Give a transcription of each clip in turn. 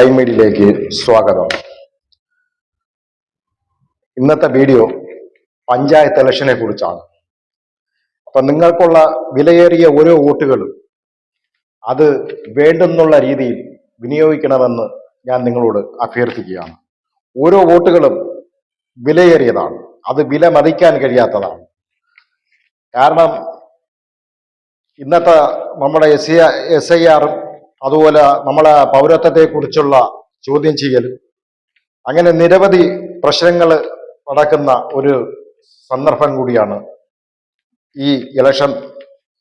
Time മീഡിയയിലേക്ക് സ്വാഗതം. ഇന്നത്തെ വീഡിയോ പഞ്ചായത്ത് ഇലക്ഷനെ കുറിച്ചാണ്. അപ്പൊ നിങ്ങൾക്കുള്ള വിലയേറിയ ഓരോ വോട്ടുകളും അത് വേണ്ടെന്നുള്ള രീതിയിൽ വിനിയോഗിക്കണമെന്ന് ഞാൻ നിങ്ങളോട് അഭ്യർത്ഥിക്കുകയാണ്. ഓരോ വോട്ടുകളും വിലയേറിയതാണ്. അത് വില മതിക്കാൻ കഴിയാത്തതാണ്. കാരണം ഇന്നത്തെ നമ്മുടെ എസ് എസ് ഐ ആറും അതുപോലെ നമ്മളെ പൗരത്വത്തെക്കുറിച്ചുള്ള ചോദ്യം ചെയ്യലും. അങ്ങനെ നിരവധി പ്രശ്നങ്ങൾ നടക്കുന്ന ഒരു സന്ദർഭം കൂടിയാണ് ഈ ഇലക്ഷൻ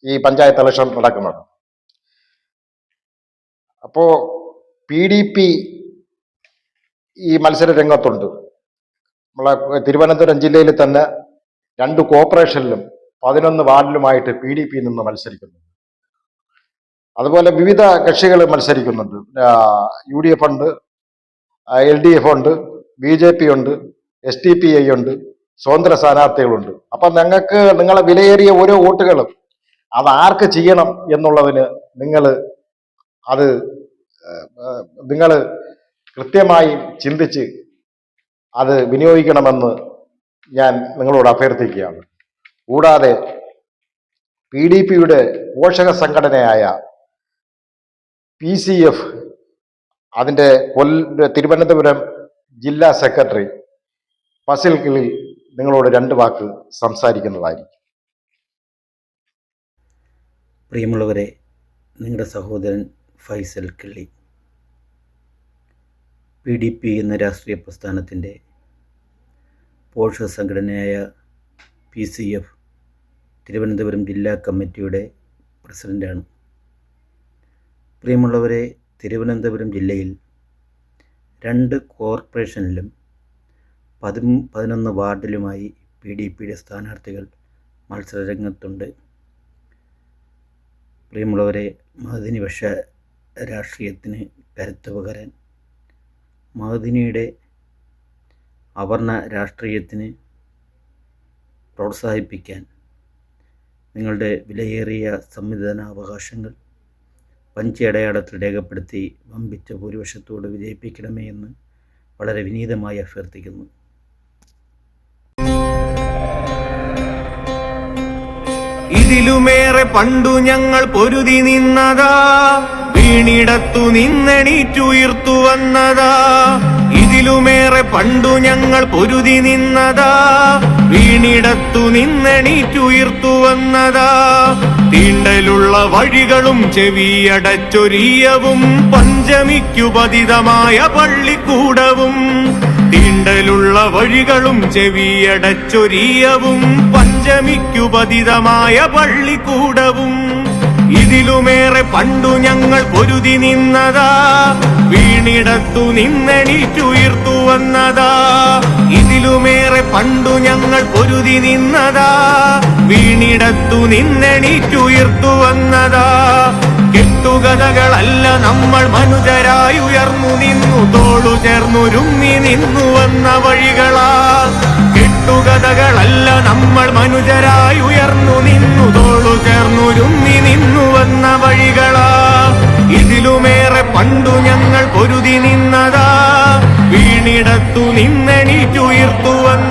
ഈ പഞ്ചായത്ത് ഇലക്ഷൻ നടക്കുന്നത്. അപ്പോ പി ഡി പി ഈ മത്സര രംഗത്തുണ്ട്. നമ്മളെ തിരുവനന്തപുരം ജില്ലയിൽ തന്നെ രണ്ട് കോർപ്പറേഷനിലും പതിനൊന്ന് വാർഡിലുമായിട്ട് പി ഡി പി നിന്ന് മത്സരിക്കുന്നു. അതുപോലെ വിവിധ കക്ഷികൾ മത്സരിക്കുന്നുണ്ട്. യു ഡി എഫ് ഉണ്ട് എൽ ഡി എഫ് ഉണ്ട് ബി ജെ പി ഉണ്ട് എസ് ടി പി ഐ ഉണ്ട് സ്വതന്ത്ര സ്ഥാനാർത്ഥികളുണ്ട്. അപ്പൊ നിങ്ങൾക്ക് നിങ്ങളെ വിലയേറിയ ഓരോ വോട്ടുകളും അത് ആർക്ക് ചെയ്യണം എന്നുള്ളതിന് നിങ്ങൾ അത് നിങ്ങൾ കൃത്യമായി ചിന്തിച്ച് അത് വിനിയോഗിക്കണമെന്ന് ഞാൻ നിങ്ങളോട് അഭ്യർത്ഥിക്കുകയാണ്. കൂടാതെ പി ഡി പിയുടെ പോഷക സംഘടനയായ പി സി എഫ് അതിന്റെ കൊല്ല തിരുവനന്തപുരം ജില്ലാ സെക്രട്ടറി ഫസിൽ കിളിൽ നിങ്ങളോട് രണ്ട് വാക്ക് സംസാരിക്കുന്നതായിരിക്കും. പ്രിയമുള്ളവരെ നിങ്ങളുടെ സഹോദരൻ Faisal Killi P D P എന്ന രാഷ്ട്രീയ പ്രസ്ഥാനത്തിന്റെ പോഷക സംഘടനയായ പി സി എഫ് തിരുവനന്തപുരം ജില്ലാ കമ്മിറ്റിയുടെ പ്രസിഡന്റാണ് പ്രിയമുള്ളവരെ തിരുവനന്തപുരം ജില്ലയിൽ രണ്ട് കോർപ്പറേഷനിലും പതി പതിനൊന്ന് വാർഡിലുമായി പി ഡി പിയുടെ സ്ഥാനാർത്ഥികൾ മത്സരരംഗത്തുണ്ട്. പ്രിയമുള്ളവരെ മഹദിനിപക്ഷ രാഷ്ട്രീയത്തിന് കരുത്ത് പകരാൻ മഹദിനിയുടെ അവർണ രാഷ്ട്രീയത്തിന് പ്രോത്സാഹിപ്പിക്കാൻ നിങ്ങളുടെ വിലയേറിയ സംവിധാനാവകാശങ്ങൾ പഞ്ചയടയാളത്തിൽ രേഖപ്പെടുത്തി വമ്പിച്ച ഭൂരിപക്ഷത്തോട് വിജയിപ്പിക്കണമേ എന്ന് വളരെ വിനീതമായി അഭ്യർത്ഥിക്കുന്നു. ഇതിലുമേറെ പണ്ടു ഞങ്ങൾ പൊരുതി നിന്നതാ വീണിടത്തു നിന്നെണീറ്റുയർത്തു വന്നതാ. പണ്ടു ഞങ്ങൾ പൊരുതി നിന്നതാ. വീണിടത്തു നിന്നെണീറ്റുയർത്തു വന്നതാ. തീണ്ടലുള്ള വഴികളും ചെവിയടച്ചൊരിയവും പഞ്ചമിക്കു പതിതമായ പള്ളിക്കൂടവും. തീണ്ടലുള്ള വഴികളും ചെവിയടച്ചൊരിയവും പഞ്ചമിക്കു പതിതമായ പള്ളിക്കൂടവും. ഇതിലുമേറെ പണ്ടു ഞങ്ങൾ പൊരുതി നിന്നതാ. വീണിടത്തു നിന്നെണീറ്റുയർത്തു വന്നതാ. ഇതിലുമേറെ പണ്ടു ഞങ്ങൾ പൊരുതി നിന്നതാ. വീണിടത്തു നിന്നെണീറ്റുയർത്തു വന്നതാ. കെട്ടുകഥകളല്ല നമ്മൾ മനുജരായി ഉയർന്നു നിന്നു. തോളു ചേർന്നുരുങ്ങി നിന്നു വന്ന വഴികളാ. കെട്ടുകഥകളല്ല നമ്മൾ മനുജരായി ഉയർന്നു പൊരുതി